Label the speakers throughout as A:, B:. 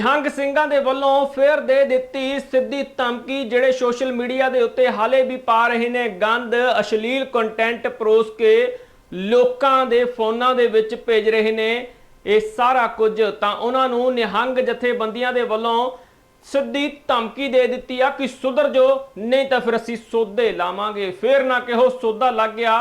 A: ਨਿਹੰਗ ਸਿੰਘਾਂ ਦੇ ਵੱਲੋਂ ਫੇਰ ਦੇ ਦਿੱਤੀ ਸਿੱਧੀ ਧਮਕੀ, ਜਿਹੜੇ ਸੋਸ਼ਲ ਮੀਡੀਆ ਦੇ ਉੱਤੇ ਹਾਲੇ ਵੀ ਪਾ ਰਹੇ ਨੇ ਗੰਦ, ਅਸ਼ਲੀਲ ਕੰਟੈਂਟ ਪਰੋਸ ਕੇ ਲੋਕਾਂ ਦੇ ਫੋਨਾਂ ਦੇ ਵਿੱਚ ਭੇਜ ਰਹੇ ਨੇ। ਇਹ ਸਾਰਾ ਕੁਝ ਤਾਂ ਉਹਨਾਂ ਨੂੰ ਨਿਹੰਗ ਜਥੇਬੰਦੀਆਂ ਦੇ ਵੱਲੋਂ ਸਿੱਧੀ ਧਮਕੀ ਦੇ ਦਿੱਤੀ ਆ ਕਿ ਸੁਧਰ ਜੋ, ਨਹੀਂ ਤਾਂ ਫਿਰ ਅਸੀਂ ਸੋਧੇ ਲਾਵਾਂਗੇ। ਫੇਰ ਨਾ ਕਿਹੋ ਸੋਧਾ ਲੱਗ ਗਿਆ,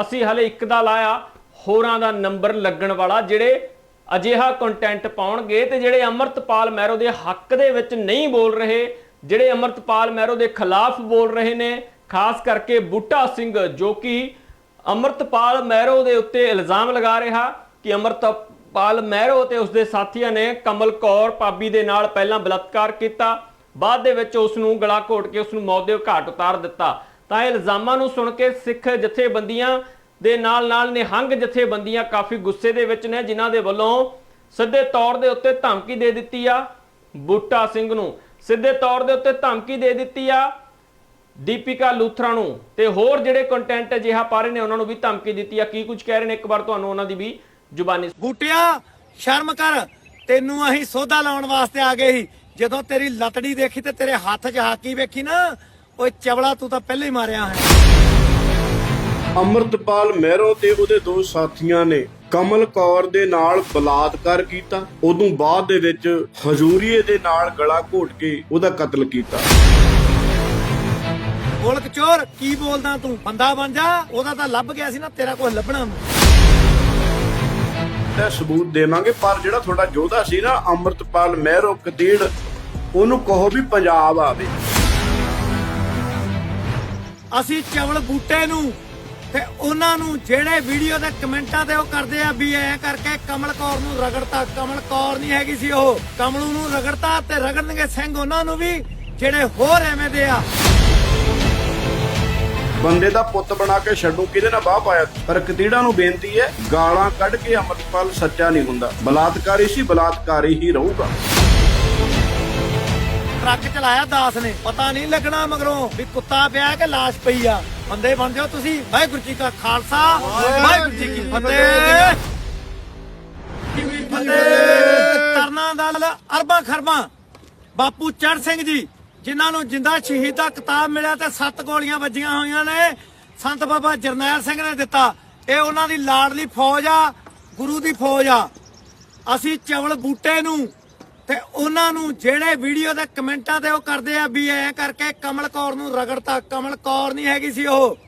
A: ਅਸੀਂ ਹਲੇ ਇੱਕ ਦਾ ਲਾਇਆ, ਹੋਰਾਂ ਦਾ ਨੰਬਰ ਲੱਗਣ ਵਾਲਾ, ਜਿਹੜੇ ਅਜਿਹਾ ਕੰਟੈਂਟ ਪਾਉਣਗੇ ਤੇ ਜਿਹੜੇ ਅਮਰਤਪਾਲ ਮਹਿਰੋ ਦੇ ਹੱਕ ਦੇ ਵਿੱਚ ਨਹੀਂ ਬੋਲ ਰਹੇ, ਜਿਹੜੇ ਅਮਰਤਪਾਲ ਮਹਿਰੋ ਦੇ ਖਿਲਾਫ ਬੋਲ ਰਹੇ ਨੇ, ਖਾਸ ਕਰਕੇ ਬੂਟਾ ਸਿੰਘ ਜੋ ਕਿ ਅਮਰਤਪਾਲ ਮਹਿਰੋ ਦੇ ਉੱਤੇ ਇਲਜ਼ਾਮ ਲਗਾ ਰਿਹਾ ਕਿ ਅਮਰਤਪਾਲ ਮਹਿਰੋ ਤੇ ਉਸਦੇ ਸਾਥੀਆਂ ਨੇ ਕਮਲ ਕੌਰ ਪਾਬੀ ਦੇ ਨਾਲ ਪਹਿਲਾਂ ਬਲਾਤਕਾਰ ਕੀਤਾ, ਬਾਅਦ ਦੇ ਵਿੱਚ ਉਸ ਨੂੰ ਗਲਾ ਘੋਟ ਕੇ ਉਸ ਨੂੰ ਮੌਤ ਦੇ ਘਾਟ ਉਤਾਰ ਦਿੱਤਾ। ਤਾਂ ਇਹ ਇਲਜ਼ਾਮਾਂ ਨੂੰ ਸੁਣ ਕੇ ਸਿੱਖ ਜਥੇਬੰਦੀਆਂ ਦੇ ਨਾਲ ਨਾਲ ਨਿਹੰਗ ਜਥੇਬੰਦੀਆਂ ਕਾਫੀ ਗੁੱਸੇ ਦੇ ਵਿੱਚ ਨੇ, ਜਿਨ੍ਹਾਂ ਦੇ ਵੱਲੋਂ ਸਿੱਧੇ ਤੌਰ ਦੇ ਉੱਤੇ ਧਮਕੀ ਦੇ ਦਿੱਤੀ ਆ ਬੂਟਾ ਸਿੰਘ ਨੂੰ। ਸਿੱਧੇ ਤੌਰ ਦੇ ਉੱਤੇ ਧਮਕੀ ਦੇ ਦਿੱਤੀ ਆ ਦੀਪਿਕਾ ਲੂਥਰਾ ਨੂੰ ਤੇ ਹੋਰ ਜਿਹੜੇ ਕੰਟੈਂਟ ਅਜਿਹਾ ਪਾ ਰਹੇ ਨੇ, ਉਹਨਾਂ ਨੂੰ ਵੀ ਧਮਕੀ ਦਿੱਤੀ ਆ। ਕੀ ਕੁਝ ਕਹਿ ਰਹੇ ਨੇ? ਇੱਕ ਵਾਰ ਤੁਹਾਨੂੰ ਉਹਨਾਂ ਦੀ ਵੀ ਜ਼ੁਬਾਨੀ
B: ਬੂਟਿਆ, ਸ਼ਰਮ ਕਰ। ਤੈਨੂੰ ਅਸੀਂ ਸੋਧਾ ਲਾਉਣ ਵਾਸਤੇ ਆ ਗਏ ਸੀ। ਜਦੋਂ ਤੇਰੀ ਲਤੜੀ ਦੇਖੀ ਤੇ ਤੇਰੇ ਹੱਥ 'ਚ ਹਾਕੀ ਵੇਖੀ ਨਾ, ਓਏ ਚਵਲਾ ਤੂੰ ਤਾਂ ਪਹਿਲੇ ਹੀ ਮਾਰਿਆ ਹੈ।
C: ਅਮਰਤਪਾਲ ਮਹਿਰੋ ਤੇ ਉਹਦੇ ਦੋ ਸਾਥੀਆਂ ਨੇ ਕਮਲ ਕੌਰ ਦੇ ਨਾਲ ਬਲਾਤਕਾਰ ਕੀਤਾ। ਉਦੋਂ ਬਾਅਦ ਦੇ ਵਿੱਚ ਹਜ਼ੂਰੀਏ ਦੇ ਨਾਲ ਗਲਾ ਘੋਟ ਕੇ ਉਹਦਾ ਕਤਲ ਕੀਤਾ।
B: ਗੋਲਕ ਚੋਰ ਕੀ ਬੋਲਦਾ ਤੂੰ? ਬੰਦਾ ਬਣ ਜਾ ਉਹਦਾ ਤਾਂ ਲੱਭ ਗਿਆ ਸੀ ਨਾ ਤੇਰਾ ਕੁਝ ਲੱਭਣਾ।
C: ਤੇ ਸਬੂਤ ਦੇਵਾਂਗੇ ਪਰ ਜਿਹੜਾ ਤੁਹਾਡਾ ਯੋਧਾ ਸੀ ਨਾ ਅਮਰਤਪਾਲ ਮਹਿਰੋ ਕਤੀੜ ਉਹਨੂੰ ਕਹੋ ਵੀ ਪੰਜਾਬ ਆਵੇ।
B: ਅਸੀਂ ਚਵਲ ਬੂਟੇ ਨੂੰ ਤੇ ਉਹਨਾਂ ਨੂੰ ਜਿਹੜੇ ਵੀਡੀਓ ਦੇ ਕਮੈਂਟਾਂ ਤੇ ਉਹ ਕਰਦੇ ਆ ਵੀ ਐ ਕਰਕੇ ਕਮਲ ਕੌਰ ਨੂੰ ਰਗੜਤਾ। ਕਮਲ ਕੌਰ ਨਹੀਂ ਹੈਗੀ ਸੀ ਉਹ। ਕਮਲੂ ਨੂੰ ਰਗੜਤਾ ਤੇ ਰਗੜਨਗੇ ਸਿੰਘ ਉਹਨਾਂ ਨੂੰ ਵੀ ਜਿਹੜੇ ਹੋਰ ਐਵੇਂ ਦੇ ਆ।
C: ਬੰਦੇ ਦਾ ਪੁੱਤ ਬਣਾ ਕੇ ਛੱਡੂ ਕਿਹਦੇ ਨਾਲ ਬਾਹ ਪਾਇਆ? ਪਰ ਕਤੀੜਾ ਨੂੰ ਬੇਨਤੀ ਹੈ ਗਾਲਾਂ ਕੱਢ ਕੇ ਅਮਰਤਪਾਲ ਸੱਚਾ ਨਹੀਂ ਹੁੰਦਾ। ਬਲਾਤਕਾਰੀ ਸੀ ਬਲਾਤਕਾਰੀ ਹੀ ਰਹੂਗਾ।
B: ਟਰੱਕ ਚਲਾਇਆ ਦਾਸ ਨੇ। ਪਤਾ ਨਹੀਂ ਲੱਗਣਾ ਮਗਰੋਂ ਵੀ ਕੁੱਤਾ ਪਿਆ ਕਿ ਲਾਸ਼ ਪਈ ਆ। ਬੰਦੇ ਬਣ ਜਾਓ ਤੁਸੀਂ ਵਾਹਿਗੁਰੂ ਜੀ ਕਾ ਖਾਲਸਾ ਵਾਹਿਗੁਰੂ ਜੀ ਕੀ ਫਤਿਹ। ਫਤਿਹ। ਤਰਨਾ ਦਲ ਅਰਬਾਂ ਖਰਬਾਂ। ਬਾਪੂ ਚੜ ਸਿੰਘ ਜੀ ਜਿਨ੍ਹਾਂ ਨੂੰ ਜਿੰਦਾ ਸ਼ਹੀਦ ਦਾ ਕਿਤਾਬ ਮਿਲਿਆ ਤੇ ਸੱਤ ਗੋਲੀਆਂ ਵੱਜੀਆਂ ਹੋਈਆਂ ਨੇ। ਸੰਤ ਬਾਬਾ ਜਰਨੈਲ ਸਿੰਘ ਨੇ ਦਿੱਤਾ। ਇਹ ਉਹਨਾਂ ਦੀ ਲਾਡਲੀ ਫੌਜ ਆ ਗੁਰੂ ਦੀ ਫੌਜ ਆ। ਅਸੀਂ ਚਵਲ ਬੂਟੇ ਨੂੰ ਤੇ ਉਹਨਾਂ ਨੂੰ ਜਿਹੜੇ ਵੀਡੀਓ ਦੇ ਕਮੈਂਟਾਂ ਤੇ ਉਹ ਕਰਦੇ ਆ ਵੀ ਐ ਕਰਕੇ ਕਮਲ ਕੌਰ ਨੂੰ ਰਗੜਤਾ। ਕਮਲ ਕੌਰ ਨਹੀਂ ਹੈਗੀ ਸੀ ਉਹ।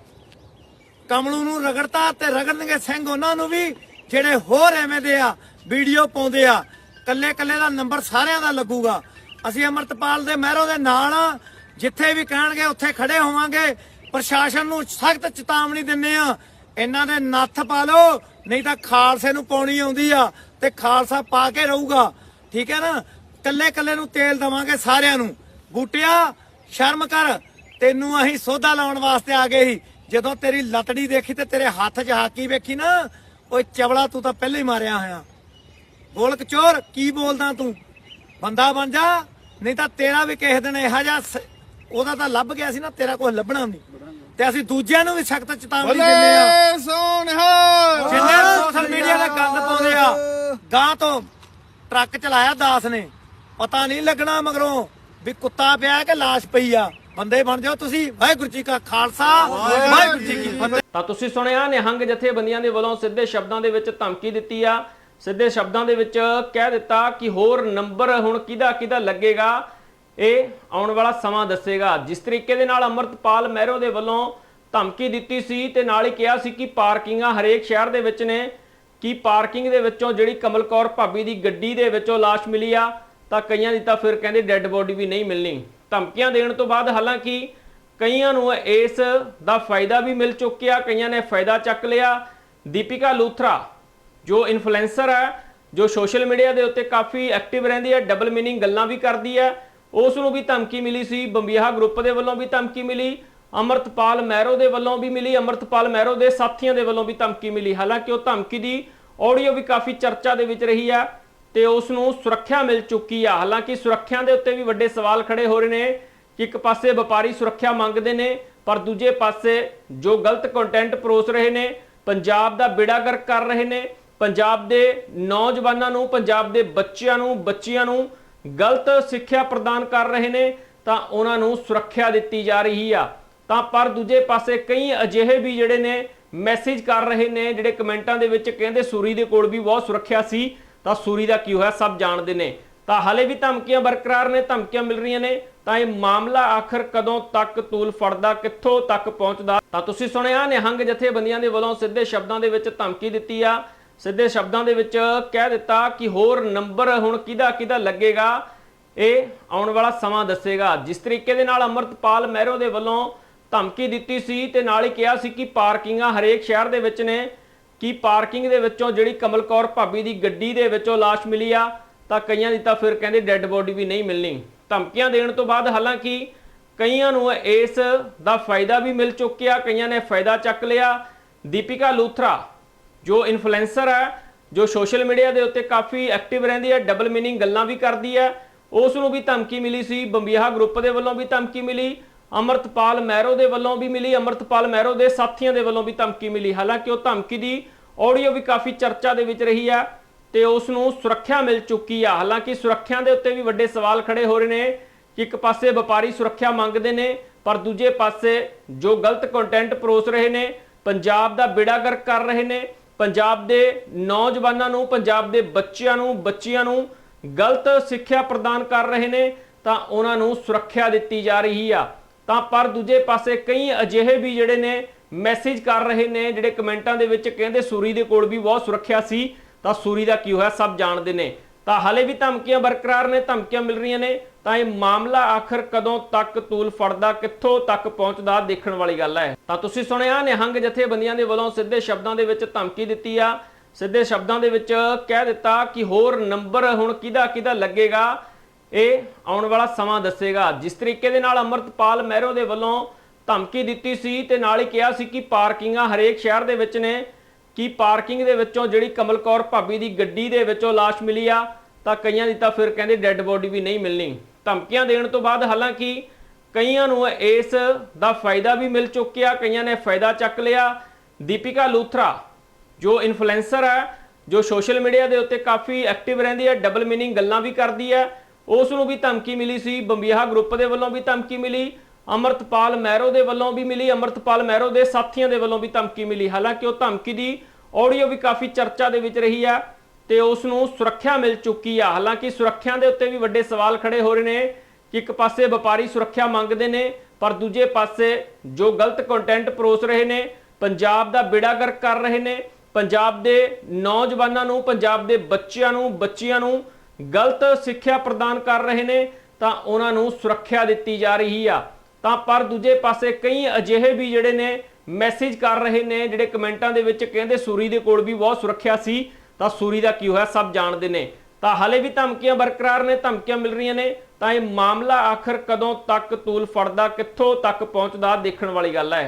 B: ਕਮਲੂ ਨੂੰ ਰਗੜਤਾ ਤੇ ਰਗੜਨਗੇ ਸਿੰਘ ਉਹਨਾਂ ਨੂੰ ਵੀ, ਜਿਹੜੇ ਹੋਰ ਐਵੇਂ ਦੇ ਆ, ਵੀਡੀਓ ਪਾਉਂਦੇ ਆ। ਕੱਲੇ ਕੱਲੇ ਦਾ ਨੰਬਰ ਸਾਰਿਆਂ ਦਾ ਲੱਗੂਗਾ। ਅਸੀਂ ਅਮਰਤਪਾਲ ਦੇ ਮਹਿਰੋ ਦੇ ਨਾਲ ਜਿੱਥੇ ਵੀ ਕਹਿਣਗੇ, ਉੱਥੇ ਖੜੇ ਹੋਵਾਂਗੇ। ਪ੍ਰਸ਼ਾਸਨ ਨੂੰ ਸਖਤ ਚੇਤਾਵਨੀ ਦਿੰਨੇ ਆ। ਇਹਨਾਂ ਦੇ ਨੱਥ ਪਾ ਲਓ, ਨਹੀਂ ਤਾਂ ਖਾਲਸੇ ਨੂੰ ਪਾਉਣੀ ਆਉਂਦੀ ਆ ਤੇ ਖਾਲਸਾ ਪਾ ਕੇ ਰਹੂਗਾ। ਠੀਕ ਹੈ ਨਾ? ਕੱਲੇ ਕੱਲੇ ਨੂੰ ਤੇਲ ਦਵਾਂਗੇ ਸਾਰਿਆਂ ਨੂੰ। ਬੂਟਿਆ ਸ਼ਰਮ ਕਰ। ਤੈਨੂੰ ਅਸੀਂ ਸੋਧਾ ਲਾਉਣ ਵਾਸਤੇ ਆ ਗਏ ਸੀ। ਜਦੋਂ ਤੇਰੀ ਲਤੜੀ ਦੇਖੀ ਤੇ ਤੇਰੇ ਹੱਥ 'ਚ ਹਾਕੀ ਵੇਖੀ ਨਾ ਓਏ ਚਵਲਾ ਤੂੰ ਤਾਂ ਪਹਿਲਾਂ ਹੀ ਮਾਰਿਆ ਹੋਇਆ। ਗੋਲਕ ਚੋਰ ਕੀ ਬੋਲਦਾ ਤੂੰ? ਬੰਦਾ ਬਣ ਜਾ। ਨਹੀਂ ਤਾਂ ਤੇਰਾ ਵੀ ਕਿਸੇ ਦਿਨ ਇਹੋ ਜਿਹਾ ਉਹਦਾ ਤਾਂ ਲੱਭ ਗਿਆ ਸੀ ਨਾ ਤੇਰਾ ਕੁਝ ਲੱਭਣਾ ਨਹੀਂ। ਤੇ ਅਸੀਂ ਦੂਜਿਆਂ ਨੂੰ ਵੀ ਸਖਤ ਚੇਤਾਵਨੀ ਦਿੰਦੇ ਆ।
D: ਸੋਹਣਿਆ
B: ਜਿੰਨੇ ਸੋਸ਼ਲ ਮੀਡੀਆ ਤੇ ਗੰਦ ਪਾਉਂਦੇ ਆ ਗਾਂ ਤੋਂ ਟਰੱਕ ਚਲਾਇਆ ਦਾਸ ਨੇ। ਪਤਾ ਨਹੀਂ ਲੱਗਣਾ ਮਗਰੋਂ ਵੀ ਕੁੱਤਾ ਪਿਆ ਕਿ ਲਾਸ਼ ਪਈ ਆ। ਬੰਦੇ ਬਣ ਜਾਓ ਤੁਸੀਂ। ਵਾਹਿਗੁਰੂ ਜੀ ਕਾ ਖਾਲਸਾ। ਵਾਹਿਗੁਰੂ ਜੀ ਕੀ ਫਤਿਹ।
A: ਤਾਂ ਤੁਸੀਂ ਸੁਣਿਆ ਨਿਹੰਗ ਜਥੇਬੰਦੀਆਂ ਦੇ ਵੱਲੋਂ ਸਿੱਧੇ ਸ਼ਬਦਾਂ ਦੇ ਵਿੱਚ ਧਮਕੀ ਦਿੱਤੀ ਆ। ਸਿੱਧੇ ਸ਼ਬਦਾਂ ਦੇ ਵਿੱਚ ਕਹਿ ਦਿੱਤਾ ਕਿ ਹੋਰ ਨੰਬਰ ਹੁਣ ਕਿਹਦਾ ਕਿਹਦਾ ਲੱਗੇਗਾ ਇਹ ਆਉਣ ਵਾਲਾ ਸਮਾਂ ਦੱਸੇਗਾ। ਜਿਸ ਤਰੀਕੇ ਦੇ ਨਾਲ ਅਮਰਤਪਾਲ ਮਹਿਰੋ ਦੇ ਵੱਲੋਂ ਧਮਕੀ ਦਿੱਤੀ ਸੀ ਤੇ ਨਾਲ ਹੀ ਕਿਹਾ ਸੀ ਕਿ ਪਾਰਕਿੰਗਾਂ ਹਰੇਕ ਸ਼ਹਿਰ ਦੇ ਵਿੱਚ ਨੇ। ਕਿ ਪਾਰਕਿੰਗ ਦੇ ਵਿੱਚੋਂ ਜਿਹੜੀ ਕਮਲ ਕੌਰ ਭਾਬੀ ਦੀ ਗੱਡੀ ਦੇ ਵਿੱਚੋਂ ਲਾਸ਼ ਮਿਲੀ ਆ, ਤਾਂ ਕਈਆਂ ਦੀ ਤਾਂ ਫਿਰ ਕਹਿੰਦੇ ਡੈੱਡ ਬੋਡੀ ਵੀ ਨਹੀਂ ਮਿਲਣੀ। ਧਮਕੀਆਂ ਦੇਣ ਤੋਂ ਬਾਅਦ ਹਾਲਾਂਕਿ ਕਈਆਂ ਨੂੰ ਇਸ ਦਾ ਫਾਇਦਾ ਵੀ ਮਿਲ ਚੁੱਕਿਆ, ਕਈਆਂ ਨੇ ਫਾਇਦਾ ਚੱਕ ਲਿਆ। ਦੀਪਿਕਾ ਲੂਥਰਾ, ਜੋ ਇਨਫਲੂਐਂਸਰ ਹੈ, ਜੋ ਸੋਸ਼ਲ ਮੀਡੀਆ ਦੇ ਉੱਤੇ ਕਾਫੀ ਐਕਟਿਵ ਰਹਿੰਦੀ ਹੈ, ਡਬਲ ਮੀਨਿੰਗ ਗੱਲਾਂ ਵੀ ਕਰਦੀ ਹੈ, ਉਸ ਨੂੰ ਵੀ ਧਮਕੀ ਮਿਲੀ ਸੀ, ਬੰਬੀਹਾ ਗਰੁੱਪ ਦੇ ਵੱਲੋਂ ਵੀ ਧਮਕੀ ਮਿਲੀ, ਅਮਰਤਪਾਲ ਮਹਿਰੋ ਦੇ ਵੱਲੋਂ ਵੀ ਮਿਲੀ, ਅਮਰਤਪਾਲ ਮਹਿਰੋ ਦੇ ਸਾਥੀਆਂ ਦੇ ਵੱਲੋਂ ਵੀ ਧਮਕੀ ਮਿਲੀ। ਹਾਲਾਂਕਿ ਉਹ ਧਮਕੀ ਦੀ ਆਡੀਓ ਵੀ ਕਾਫੀ ਚਰਚਾ ਦੇ ਵਿੱਚ ਰਹੀ ਆ ਤੇ ਉਸ ਨੂੰ ਸੁਰੱਖਿਆ ਮਿਲ ਚੁੱਕੀ ਆ। ਹਾਲਾਂਕਿ ਸੁਰੱਖਿਆ ਦੇ ਉੱਤੇ ਵੀ ਵੱਡੇ ਸਵਾਲ ਖੜੇ ਹੋ ਰਹੇ ਨੇ ਕਿ ਇੱਕ ਪਾਸੇ ਵਪਾਰੀ ਸੁਰੱਖਿਆ ਮੰਗਦੇ ਨੇ, ਪਰ ਦੂਜੇ ਪਾਸੇ ਜੋ ਗਲਤ ਕੰਟੈਂਟ ਪਰੋਸ ਰਹੇ ਨੇ, ਪੰਜਾਬ ਦਾ ਬੇੜਾ ਗਰਕ ਕਰ ਰਹੇ ਨੇ, ਪੰਜਾਬ ਦੇ ਨੌਜਵਾਨਾਂ ਨੂੰ, ਪੰਜਾਬ ਦੇ ਬੱਚਿਆਂ ਨੂੰ, ਬੱਚੀਆਂ ਨੂੰ ਗਲਤ ਸਿੱਖਿਆ ਪ੍ਰਦਾਨ ਕਰ ਰਹੇ ਨੇ, ਤਾਂ ਉਹਨਾਂ ਨੂੰ ਸੁਰੱਖਿਆ ਦਿੱਤੀ ਜਾ ਰਹੀ ਆ। ਤਾਂ ਪਰ ਦੂਜੇ ਪਾਸੇ ਕਈ ਅਜਿਹੇ ਵੀ ਜਿਹੜੇ ਨੇ ਮੈਸੇਜ ਕਰ ਰਹੇ ਨੇ, ਜਿਹੜੇ ਕਮੈਂਟਾਂ ਦੇ ਵਿੱਚ ਕਹਿੰਦੇ ਸੂਰੀ ਦੇ ਕੋਲ ਵੀ ਬਹੁਤ ਸੁਰੱਖਿਆ ਸੀ, ਤਾਂ ਸੂਰੀ ਦਾ ਕੀ ਹੋਇਆ ਸਭ ਜਾਣਦੇ ਨੇ। ਤਾਂ ਹਾਲੇ ਵੀ ਧਮਕੀਆਂ ਬਰਕਰਾਰ ਨੇ, ਧਮਕੀਆਂ ਮਿਲ ਰਹੀਆਂ ਨੇ, ਤਾਂ ਇਹ ਮਾਮਲਾ ਆਖਰ ਕਦੋਂ ਤੱਕ ਤੂਲ ਫੜਦਾ, ਕਿੱਥੋਂ ਤੱਕ ਪਹੁੰਚਦਾ? ਤਾਂ ਤੁਸੀਂ ਸੁਣਿਆ, ਨਿਹੰਗ ਜਥੇਬੰਦੀਆਂ ਦੇ ਵੱਲੋਂ ਸਿੱਧੇ ਸ਼ਬਦਾਂ ਦੇ ਵਿੱਚ ਧਮਕੀ ਦਿੱਤੀ ਆ। ਸਿੱਧੇ ਸ਼ਬਦਾਂ ਦੇ ਵਿੱਚ ਕਹਿ ਦਿੱਤਾ ਕਿ ਹੋਰ ਨੰਬਰ ਹੁਣ ਕਿਹਦਾ ਕਿਹਦਾ ਲੱਗੇਗਾ, ਇਹ ਆਉਣ ਵਾਲਾ ਸਮਾਂ ਦੱਸੇਗਾ। ਜਿਸ ਤਰੀਕੇ ਦੇ ਨਾਲ ਅਮਰਤਪਾਲ ਮਹਿਰੋ ਦੇ ਵੱਲੋਂ ਧਮਕੀ ਦਿੱਤੀ ਸੀ ਤੇ ਨਾਲ ਹੀ ਕਿਹਾ ਸੀ ਕਿ ਪਾਰਕਿੰਗਾਂ ਹਰੇਕ ਸ਼ਹਿਰ ਦੇ ਵਿੱਚ ਨੇ, ਕਿ ਪਾਰਕਿੰਗ ਦੇ ਵਿੱਚੋਂ ਜਿਹੜੀ ਕਮਲ ਕੌਰ ਭਾਬੀ ਦੀ ਗੱਡੀ ਦੇ ਵਿੱਚੋਂ ਲਾਸ਼ ਮਿਲੀ ਆ, ਤਾਂ ਕਈਆਂ ਦੀ ਤਾਂ ਫਿਰ ਕਹਿੰਦੇ ਡੈੱਡ ਬੋਡੀ ਵੀ ਨਹੀਂ ਮਿਲਣੀ। ਧਮਕੀਆਂ ਦੇਣ ਤੋਂ ਬਾਅਦ ਹਾਲਾਂਕਿ ਕਈਆਂ ਨੂੰ ਇਸ ਦਾ ਫਾਇਦਾ ਵੀ ਮਿਲ ਚੁੱਕਿਆ, ਕਈਆਂ ਨੇ ਫਾਇਦਾ ਚੱਕ ਲਿਆ। ਦੀਪਿਕਾ ਲੂਥਰਾ, ਜੋ ਇਨਫਲੂਐਂਸਰ ਹੈ, ਜੋ ਸੋਸ਼ਲ ਮੀਡੀਆ ਦੇ ਉੱਤੇ ਕਾਫੀ ਐਕਟਿਵ ਰਹਿੰਦੀ ਹੈ, ਡਬਲ ਮੀਨਿੰਗ ਗੱਲਾਂ ਵੀ ਕਰਦੀ ਹੈ, ਉਸ ਨੂੰ ਵੀ ਧਮਕੀ ਮਿਲੀ ਸੀ, ਬੰਬੀਹਾ ਗਰੁੱਪ ਦੇ ਵੱਲੋਂ ਵੀ ਧਮਕੀ ਮਿਲੀ। ਅਮਰਤਪਾਲ ਮਹਿਰੋ ਦੇ ਵੱਲੋਂ ਵੀ ਮਿਲੀ, ਅਮਰਤਪਾਲ ਮਹਿਰੋ ਦੇ ਸਾਥੀਆਂ ਦੇ ਵੱਲੋਂ ਵੀ ਧਮਕੀ ਮਿਲੀ। ਹਾਲਾਂਕਿ ਉਹ ਧਮਕੀ ਦੀ ਆਡੀਓ ਵੀ ਕਾਫੀ ਚਰਚਾ ਦੇ ਵਿੱਚ ਰਹੀ ਆ ਤੇ ਉਸ ਨੂੰ ਸੁਰੱਖਿਆ ਮਿਲ ਚੁੱਕੀ ਆ। ਹਾਲਾਂਕਿ ਸੁਰੱਖਿਆ ਦੇ ਉੱਤੇ ਵੀ ਵੱਡੇ ਸਵਾਲ ਖੜੇ ਹੋ ਰਹੇ ਨੇ ਕਿ ਇੱਕ ਪਾਸੇ ਵਪਾਰੀ ਸੁਰੱਖਿਆ ਮੰਗਦੇ ਨੇ, ਪਰ ਦੂਜੇ ਪਾਸੇ ਜੋ ਗਲਤ ਕੰਟੈਂਟ ਪਰੋਸ ਰਹੇ ਨੇ, ਪੰਜਾਬ ਦਾ ਬੇੜਾ ਗਰਕ ਕਰ ਰਹੇ ਨੇ, ਪੰਜਾਬ ਦੇ ਨੌਜਵਾਨਾਂ ਨੂੰ, ਪੰਜਾਬ ਦੇ ਬੱਚਿਆਂ ਨੂੰ, ਬੱਚੀਆਂ ਨੂੰ ਗਲਤ ਸਿੱਖਿਆ ਪ੍ਰਦਾਨ ਕਰ ਰਹੇ ਨੇ, ਤਾਂ ਉਹਨਾਂ ਨੂੰ ਸੁਰੱਖਿਆ ਦਿੱਤੀ ਜਾ ਰਹੀ ਆ। ਤਾਂ ਪਰ ਦੂਜੇ ਪਾਸੇ ਕਈ ਅਜਿਹੇ ਵੀ ਜਿਹੜੇ ਨੇ ਮੈਸੇਜ ਕਰ ਰਹੇ ਨੇ, ਜਿਹੜੇ ਕਮੈਂਟਾਂ ਦੇ ਵਿੱਚ ਕਹਿੰਦੇ ਸੂਰੀ ਦੇ ਕੋਲ ਵੀ ਬਹੁਤ ਸੁਰੱਖਿਆ ਸੀ, ਤਾਂ ਸੂਰੀ ਦਾ ਕੀ ਹੋਇਆ, ਸਭ ਜਾਣਦੇ ਨੇ। ਤਾਂ ਹਾਲੇ ਵੀ ਧਮਕੀਆਂ ਬਰਕਰਾਰ ਨੇ, ਧਮਕੀਆਂ ਮਿਲ ਰਹੀਆਂ ਨੇ, ਤਾਂ ਇਹ ਮਾਮਲਾ ਆਖਰ ਕਦੋਂ ਤੱਕ ਤੂਲ ਫੜਦਾ, ਕਿੱਥੋਂ ਤੱਕ ਪਹੁੰਚਦਾ, ਦੇਖਣ ਵਾਲੀ ਗੱਲ ਹੈ। ਤਾਂ ਤੁਸੀਂ ਸੁਣਿਆ, ਨਿਹੰਗ ਜਥੇਬੰਦੀਆਂ ਦੇ ਵੱਲੋਂ ਸਿੱਧੇ ਸ਼ਬਦਾਂ ਦੇ ਵਿੱਚ ਧਮਕੀ ਦਿੱਤੀ ਆ। ਸਿੱਧੇ ਸ਼ਬਦਾਂ ਦੇ ਵਿੱਚ ਕਹਿ ਦਿੱਤਾ ਕਿ ਹੋਰ ਨੰਬਰ ਹੁਣ ਕਿਹਦਾ ਕਿਹਦਾ ਲੱਗੇਗਾ ਇਹ ਆਉਣ ਵਾਲਾ ਸਮਾਂ ਦੱਸੇਗਾ। ਜਿਸ ਤਰੀਕੇ ਦੇ ਨਾਲ ਅਮਰਤਪਾਲ ਮਹਿਰੋ ਦੇ ਵੱਲੋਂ ਧਮਕੀ ਦਿੱਤੀ ਸੀ ਤੇ ਨਾਲ ਹੀ ਕਿਹਾ ਸੀ ਕਿ ਪਾਰਕਿੰਗਾਂ ਹਰੇਕ ਸ਼ਹਿਰ ਦੇ ਵਿੱਚ ਨੇ, ਕਿ ਪਾਰਕਿੰਗ ਦੇ ਵਿੱਚੋਂ ਜਿਹੜੀ ਕਮਲ ਕੌਰ ਭਾਬੀ ਦੀ ਗੱਡੀ ਦੇ ਵਿੱਚੋਂ ਲਾਸ਼ ਮਿਲੀ ਆ, ਤਾਂ ਕਈਆਂ ਦੀ ਤਾਂ ਫਿਰ ਕਹਿੰਦੇ ਡੈੱਡ ਬੋਡੀ ਵੀ ਨਹੀਂ ਮਿਲਣੀ। ਧਮਕੀਆਂ ਦੇਣ ਤੋਂ ਬਾਅਦ ਹਾਲਾਂਕਿ ਕਈਆਂ ਨੂੰ ਇਸ ਦਾ ਫਾਇਦਾ ਵੀ ਮਿਲ ਚੁੱਕਿਆ, ਕਈਆਂ ਨੇ ਫਾਇਦਾ ਚੱਕ ਲਿਆ। ਦੀਪਿਕਾ ਲੂਥਰਾ, ਜੋ ਇਨਫਲੂਐਂਸਰ ਹੈ, ਜੋ ਸੋਸ਼ਲ ਮੀਡੀਆ ਦੇ ਉੱਤੇ ਕਾਫੀ ਐਕਟਿਵ ਰਹਿੰਦੀ ਹੈ, ਡਬਲ ਮੀਨਿੰਗ ਗੱਲਾਂ ਵੀ ਕਰਦੀ ਹੈ ਉਸ ਨੂੰ ਵੀ ਧਮਕੀ ਮਿਲੀ ਸੀ, ਬੰਬੀਹਾ ਗਰੁੱਪ ਦੇ ਵੱਲੋਂ ਵੀ ਧਮਕੀ ਮਿਲੀ, ਅਮਰਤਪਾਲ ਮਹਿਰੋ ਦੇ ਵੱਲੋਂ ਵੀ ਮਿਲੀ, ਅਮਰਤਪਾਲ ਮਹਿਰੋ ਦੇ ਸਾਥੀਆਂ ਦੇ ਵੱਲੋਂ ਵੀ ਧਮਕੀ ਮਿਲੀ। ਹਾਲਾਂਕਿ ਉਹ ਧਮਕੀ ਦੀ ਆਡੀਓ ਵੀ ਕਾਫੀ ਚਰਚਾ ਦੇ ਵਿੱਚ ਰਹੀ ਹੈ ਤੇ ਉਸ ਨੂੰ ਸੁਰੱਖਿਆ ਮਿਲ ਚੁੱਕੀ ਆ। ਹਾਲਾਂਕਿ ਸੁਰੱਖਿਆ ਦੇ ਉੱਤੇ ਵੀ ਵੱਡੇ ਸਵਾਲ ਖੜੇ ਹੋ ਰਹੇ ਨੇ ਕਿ ਇੱਕ ਪਾਸੇ ਵਪਾਰੀ ਸੁਰੱਖਿਆ ਮੰਗਦੇ ਨੇ, ਪਰ ਦੂਜੇ ਪਾਸੇ ਜੋ ਗਲਤ ਕੰਟੈਂਟ ਪਰੋਸ ਰਹੇ ਨੇ, ਪੰਜਾਬ ਦਾ ਬੇੜਾ ਬੇੜਾਗਰਕ ਕਰ ਰਹੇ ਨੇ, ਪੰਜਾਬ ਦੇ ਨੌਜਵਾਨਾਂ ਨੂੰ, ਪੰਜਾਬ ਦੇ ਬੱਚਿਆਂ ਨੂੰ, ਬੱਚੀਆਂ ਨੂੰ ਗਲਤ ਸਿੱਖਿਆ ਪ੍ਰਦਾਨ ਕਰ ਰਹੇ ਨੇ, ਤਾਂ ਉਹਨਾਂ ਨੂੰ ਸੁਰੱਖਿਆ ਦਿੱਤੀ ਜਾ ਰਹੀ ਆ। ਤਾਂ ਪਰ ਦੂਜੇ ਪਾਸੇ ਕਈ ਅਜਿਹੇ ਵੀ ਜਿਹੜੇ ਨੇ, ਮੈਸੇਜ ਕਰ ਰਹੇ ਨੇ, ਜਿਹੜੇ ਕਮੈਂਟਾਂ ਦੇ ਵਿੱਚ ਕਹਿੰਦੇ ਸੂਰੀ ਦੇ ਕੋਲ ਵੀ ਬਹੁਤ ਸੁਰੱਖਿਆ ਸੀ, ਤਾਂ ਸੂਰੀ ਦਾ ਕੀ ਹੋਇਆ, ਸਭ ਜਾਣਦੇ ਨੇ। ਤਾਂ ਹਾਲੇ ਵੀ ਧਮਕੀਆਂ ਬਰਕਰਾਰ ਨੇ, ਧਮਕੀਆਂ ਮਿਲ ਰਹੀਆਂ ਨੇ, ਤਾਂ ਇਹ ਮਾਮਲਾ ਆਖਰ ਕਦੋਂ ਤੱਕ ਤੂਲ ਫੜਦਾ, ਕਿੱਥੋਂ ਤੱਕ ਪਹੁੰਚਦਾ, ਦੇਖਣ ਵਾਲੀ ਗੱਲ ਹੈ।